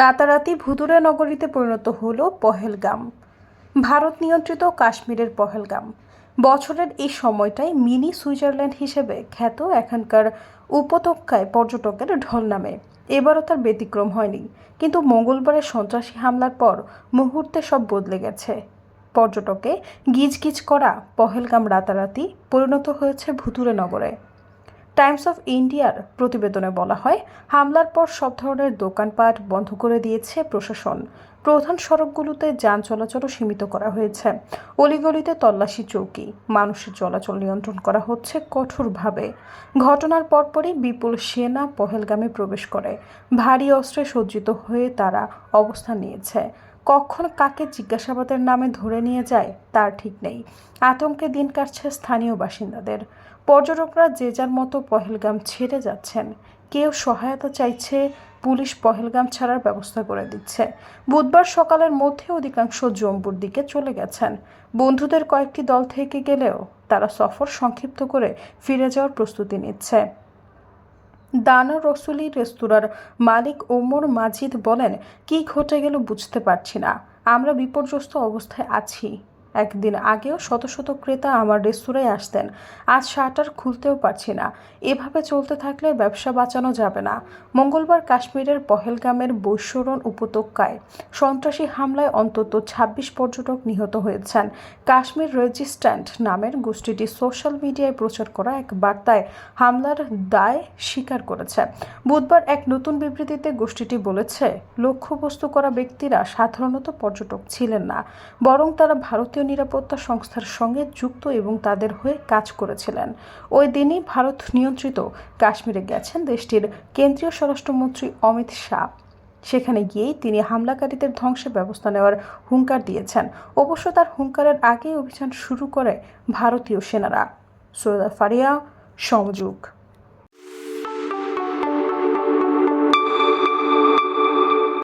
রাতারাতি ভুতুরে নগরীতে পরিণত হলো পহেলগাম। ভারত নিয়ন্ত্রিত কাশ্মীরের পহেলগাম। বছরের এই সময়টাই মিনি সুইজারল্যান্ড হিসেবে খ্যাত এখানকার উপত্যকায় পর্যটকের ঢল নামে। এবারও তার ব্যতিক্রম হয়নি। কিন্তু মঙ্গলবারের সন্ত্রাসী হামলার পর মুহূর্তে সব বদলে গেছে। পর্যটকে গিজগিজ করা পহেলগাম রাতারাতি পরিণত হয়েছে ভুতুরে নগরে। টাইমস অফ ইন্ডিয়ার প্রতিবেদনে বলা হয়, হামলার পর সব ধরনের দোকানপাট বন্ধ করে দিয়েছে প্রশাসন। প্রধান সড়কগুলোতে যান চলাচলও সীমিত করা হয়েছে। অলিগলিতে তল্লাশি চৌকি, মানুষের চলাচল নিয়ন্ত্রণ করা হচ্ছে কঠোরভাবে। ঘটনার পরপরই বিপুল সেনা পহেলগামে প্রবেশ করে। ভারী অস্ত্রে সজ্জিত হয়ে তারা অবস্থান নিয়েছে। কখন কাকে জিজ্ঞাসাবাদের নামে ধরে নিয়ে যায়, তার ঠিক নেই। আতঙ্কে দিন কাটছে স্থানীয় বাসিন্দাদের। পর্যটকরা যে যার মতো পহেলগাম ছেড়ে যাচ্ছেন। কেউ সহায়তা চাইছে পুলিশ পহেলগাম ছাড়ার ব্যবস্থা করে দিচ্ছে। বুধবার সকালের মধ্যে অধিকাংশ জম্বুর দিকে চলে গেছেন। বন্ধুদের কয়েকটি দল থেকে গেলেও তারা সফর সংক্ষিপ্ত করে ফিরে যাওয়ার প্রস্তুতি নিচ্ছে। দানা রসুলি রেস্তোরাঁর মালিক ওমর মাজিদ বলেন, কি ঘটে গেল বুঝতে পারছি না। আমরা বিপর্যস্ত অবস্থায় আছি। একদিন আগেও শত শত ক্রেতা আমার রেস্তোরাঁয় আসতেন। আজ শাটার খুলতেও পারছি না। এভাবে চলতে থাকলে ব্যবসা বাঁচানো যাবে না। মঙ্গলবার কাশ্মীরের পহেলগামের বৈশ্বরণ উপত্যকায় সন্ত্রাসী হামলায় অন্তত ২৬ পর্যটক নিহত হয়েছেন। কাশ্মীর রেজিস্ট্যান্ট নামের গোষ্ঠীটি সোশ্যাল মিডিয়ায় প্রচার করা এক বার্তায় হামলার দায় স্বীকার করেছে। বুধবার এক নতুন বিবৃতিতে গোষ্ঠীটি বলেছে, লক্ষ্যবস্তু করা ব্যক্তিরা সাধারণত পর্যটক ছিলেন না, বরং তারা ভারতীয় নিরাপত্তা সংস্থার সঙ্গে যুক্ত এবং তাদের হয়ে কাজ করেছিলেন। ওই দিনই ভারত নিয়ন্ত্রিত কাশ্মীরে গেছেন দেশটির কেন্দ্রীয় স্বরাষ্ট্রমন্ত্রী অমিত শাহ। সেখানে গিয়েই তিনি হামলাকারীদের ধ্বংসের ব্যবস্থা নেওয়ার হুঙ্কার দিয়েছেন। অবশ্য তার হুঙ্কারের আগেই অভিযান শুরু করে ভারতীয় সেনারা। সৈয়দা ফারিয়া, সমযোগ।